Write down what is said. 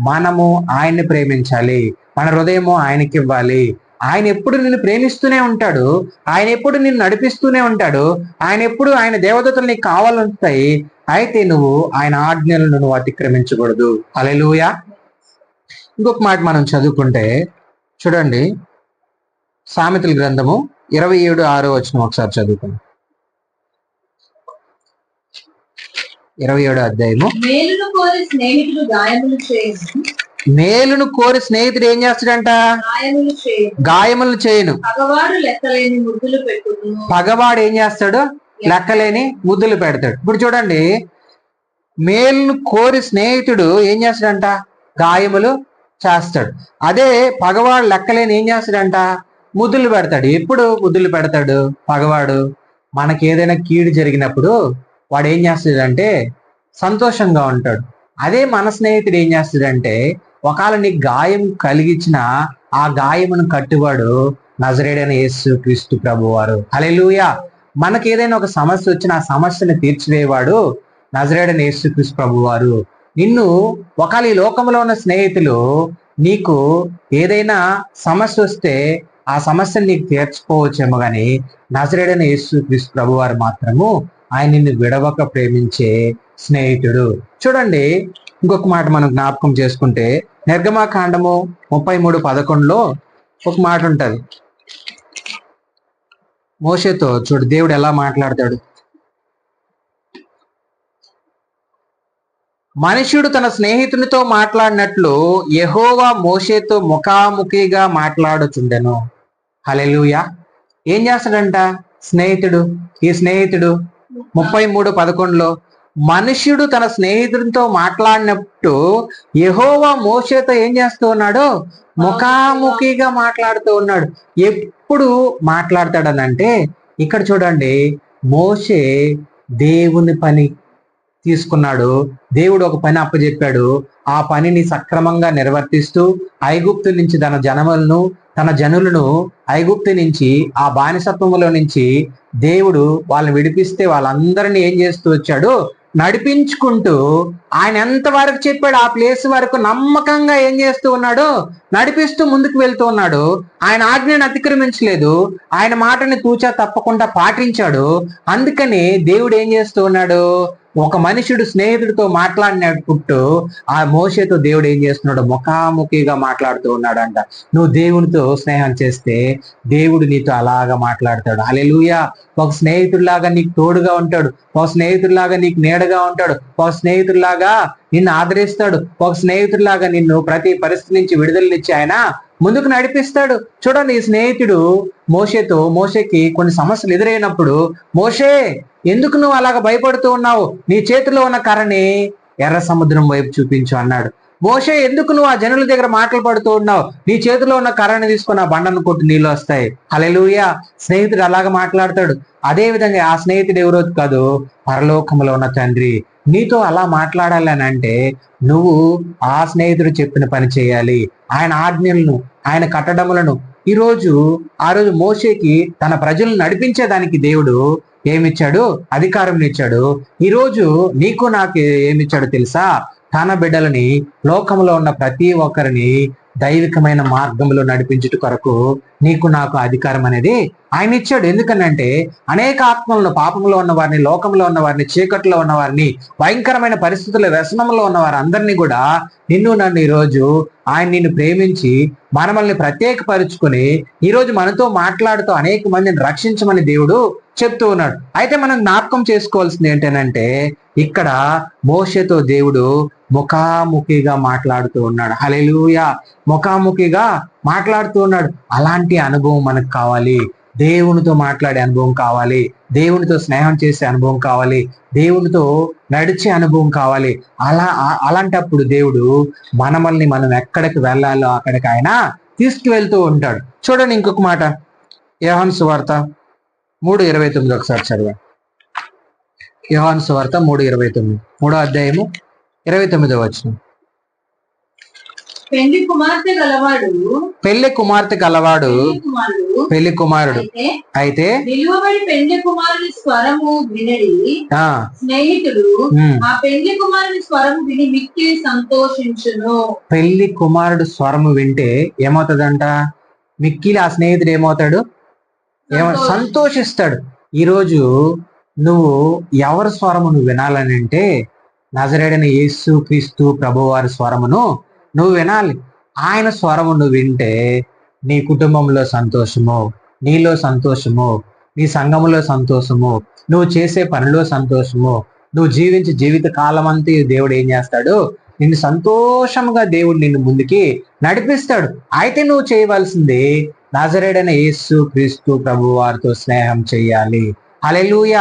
మనము ఆయన్ని ప్రేమించాలి. మన హృదయము ఆయనకి ఇవ్వాలి. ఆయన ఎప్పుడు నిన్ను ప్రేమిస్తూనే ఉంటాడు. ఆయన ఎప్పుడు నిన్ను నడిపిస్తూనే ఉంటాడు. ఆయన ఎప్పుడు ఆయన దేవదతలు నీకు కావాలంటాయి అయితే నువ్వు ఆయన ఆజ్ఞలను నువ్వు అతిక్రమించకూడదు. అలెలుయా ఇంకొక మాట మనం చదువుకుంటే చూడండి. సామెతల గ్రంథము ఇరవై ఏడు ఆరో వచ్చిన ఒకసారి చదువుకుందాం. ఇరవై ఏడు అధ్యాయము. మేలును కోరి స్నేహితుడు గాయములు చేయను. మేలును కోరి స్నేహితుడు ఏం చేస్తాడంట? గాయములు చేయను. పగవాడు ఏం చేస్తాడు? లెక్కలేని ముద్దులు పెడతాడు. ఇప్పుడు చూడండి. మేలును కోరి స్నేహితుడు ఏం చేస్తాడంట? గాయములు చేస్తాడు. అదే పగవాడు లెక్కలేని ఏం చేస్తాడంట? ముద్దులు పెడతాడు. ఎప్పుడు ముద్దులు పెడతాడు? పగవాడు. మనకి ఏదైనా కీడు జరిగినప్పుడు వాడు ఏం చేస్తాడంటే సంతోషంగా ఉంటాడు. అదే మన స్నేహితుడు ఏం చేస్తాడంటే ఒకవేళ నీకు గాయం కలిగించిన ఆ గాయమును కట్టువాడు నజరేడైన యేసు క్రీస్తు ప్రభు వారు అలెలుయా మనకి ఏదైనా ఒక సమస్య వచ్చిన ఆ సమస్యను తీర్చివేవాడు నజరేడైన యేసు క్రీస్తు ప్రభు వారు నిన్ను ఒకవేళ ఈ లోకంలో ఉన్న స్నేహితులు నీకు ఏదైనా సమస్య వస్తే ఆ సమస్యను నీకు తీర్చుకోవచ్చేమో కానీ నజరేడైన యేసు క్రీస్తు ప్రభు వారు మాత్రము ఆయన నిన్ను విడవక ప్రేమించే స్నేహితుడు. చూడండి ఇంకొక మాట మనం జ్ఞాపకం చేసుకుంటే నిర్గమాకాండము ముప్పై మూడు పదకొండులో ఒక మాట ఉంటుంది. మోషేతో చూడు దేవుడు ఎలా మాట్లాడతాడు. మనుషుడు తన స్నేహితునితో మాట్లాడినట్లు యహోవా మోషేతో ముఖాముఖిగా మాట్లాడుచుండెను. హలెలుయా ఏం చేస్తాడంట? స్నేహితుడు. ఈ స్నేహితుడు ముప్పై మూడు పదకొండులో మనుష్యుడు తన స్నేహితుడితో మాట్లాడినట్టు యహోవా మోషేతో ఏం చేస్తూ ఉన్నాడు? ముఖాముఖిగా మాట్లాడుతూ ఉన్నాడు. ఎప్పుడు మాట్లాడతాడనంటే ఇక్కడ చూడండి మోషే దేవుని పని తీసుకున్నాడు. దేవుడు ఒక పని అప్పచెప్పాడు ఆ పనిని సక్రమంగా నిర్వర్తిస్తూ ఐగుప్తు నుంచి తన జనములను తన జనులను ఐగుప్తు నుంచి ఆ బానిసత్వములో నుంచి దేవుడు వాళ్ళని విడిపిస్తే వాళ్ళందరినీ ఏం చేస్తూ వచ్చాడు? నడిపించుకుంటూ ఆయన ఎంత వరకు చెప్పాడు ఆ ప్లేస్ వరకు నమ్మకంగా ఏం చేస్తూ ఉన్నాడు? నడిపిస్తూ ముందుకు వెళ్తూ ఉన్నాడు. ఆయన ఆజ్ఞను అతిక్రమించలేదు. ఆయన మాటని తూచా తప్పకుండా పాటించాడు. అందుకని దేవుడు ఏం చేస్తూ ఉన్నాడు? ఒక మనుషుడు స్నేహితుడితో మాట్లాడినప్పుడు ఆ మోసతో దేవుడు ఏం చేస్తున్నాడు ముఖాముఖిగా మాట్లాడుతూ ఉన్నాడంట. నువ్వు దేవునితో స్నేహం చేస్తే దేవుడు నీతో అలాగా మాట్లాడతాడు. అలెలుయా ఒక స్నేహితుడిలాగా నీకు తోడుగా ఉంటాడు. ఒక స్నేహితుడిలాగా నీకు నీడగా ఉంటాడు. ఒక స్నేహితుడిలాగా నిన్ను ఆదరిస్తాడు. ఒక స్నేహితుడిలాగా నిన్ను ప్రతి పరిస్థితి నుంచి విడుదలనిచ్చి ఆయన ముందుకు నడిపిస్తాడు. చూడండి ఈ స్నేహితుడు మోషేతో మోషేకి కొన్ని సమస్యలు ఎదురైనప్పుడు మోషే ఎందుకు నువ్వు అలాగ భయపడుతూ ఉన్నావు? నీ చేతిలో ఉన్న కర్రని ఎర్ర సముద్రం వైపు చూపించు అన్నాడు. మోషే ఎందుకు నువ్వు ఆ జనుల దగ్గర మాటలు పడుతూ ఉన్నావు? నీ చేతిలో ఉన్న కర్రని తీసుకుని ఆ బండను కొట్టి నీళ్ళు వస్తాయి. హలెలుయా స్నేహితుడు అలాగ మాట్లాడతాడు. అదే విధంగా ఆ స్నేహితుడు ఎవరో కాదు పరలోకంలో ఉన్న తండ్రి. నీతో అలా మాట్లాడాలి అని అంటే నువ్వు ఆ స్నేహితుడు చెప్పిన పని చేయాలి. ఆయన ఆజ్ఞలను ఆయన కట్టడములను. ఈ రోజు ఆ రోజు మోషేకి తన ప్రజలను నడిపించేదానికి దేవుడు ఏమిచ్చాడు? అధికారం ఇచ్చాడు. ఈ రోజు నీకు నాకు ఏమిచ్చాడు తెలుసా? తన బిడ్డలని లోకంలో ఉన్న ప్రతి ఒక్కరిని దైవికమైన మార్గంలో నడిపించుట కొరకు నీకు నాకు అధికారం అనేది ఆయన ఇచ్చాడు. ఎందుకనంటే అనేక ఆత్మలను పాపంలో ఉన్న వారిని లోకంలో ఉన్న వారిని చీకట్లో ఉన్న వారిని భయంకరమైన పరిస్థితుల వ్యసనంలో ఉన్న వారందరినీ కూడా నిన్ను నన్ను ఈరోజు ఆయన నిన్ను ప్రేమించి మనమల్ని ప్రత్యేకపరుచుకుని ఈరోజు మనతో మాట్లాడుతూ అనేక మందిని రక్షించమని దేవుడు చెప్తూ ఉన్నాడు. అయితే మనం జ్ఞాపకం చేసుకోవాల్సింది ఏంటనంటే ఇక్కడ మోషతో దేవుడు ముఖాముఖిగా మాట్లాడుతూ ఉన్నాడు. హలెలూయా ముఖాముఖిగా మాట్లాడుతూ ఉన్నాడు. అలాంటి అనుభవం మనకు కావాలి. దేవునితో మాట్లాడే అనుభవం కావాలి. దేవునితో స్నేహం చేసే అనుభవం కావాలి. దేవునితో నడిచే అనుభవం కావాలి. అలా అలాంటప్పుడు దేవుడు మనమల్ని మనం ఎక్కడికి వెళ్ళాలో అక్కడికి ఆయన తీసుకువెళ్తూ ఉంటాడు. చూడండి ఇంకొక మాట. యహన్ సువార్త మూడు ఇరవై తొమ్మిది ఒకసారి చదివా. యోహాను సువార్త మూడు ఇరవై తొమ్మిది. మూడో అధ్యాయము ఇరవై తొమ్మిదో వచ్చిన పెళ్ళి కుమార్తె గలవాడు పెళ్ళి కుమార్తె కలవాడు పెళ్ళి కుమారుడు అయితే నిలువబడి పెళ్ళి కుమారుని స్వరము వినడి ఆ. స్నేహితుడు ఆ పెళ్ళి కుమారుని స్వరము విని మిక్కిలి సంతోషించును. పెళ్ళి కుమారుడు స్వరము వింటే ఏమవుతుందంట? మిక్కిలి ఆ స్నేహితుడు ఏమవుతాడు? ఏమ సంతోష్- సంతోషిస్తాడు. ఈరోజు నువ్వు ఎవరి స్వరము నువ్వు వినాలని అంటే నజరేడని యేసు క్రీస్తు ప్రభువారి స్వరమును నువ్వు వినాలి. ఆయన స్వరము నువ్వు వింటే నీ కుటుంబంలో సంతోషము నీలో సంతోషము నీ సంఘములో సంతోషము నువ్వు చేసే పనిలో సంతోషము నువ్వు జీవించే జీవిత కాలం అంతా దేవుడు ఏం చేస్తాడు? నిన్ను సంతోషంగా దేవుడు నిన్ను ముందుకి నడిపిస్తాడు. అయితే నువ్వు చేయవలసింది నాజరేడైన యేసు క్రీస్తు ప్రభు వారితో స్నేహం చేయాలి. అలెలుయ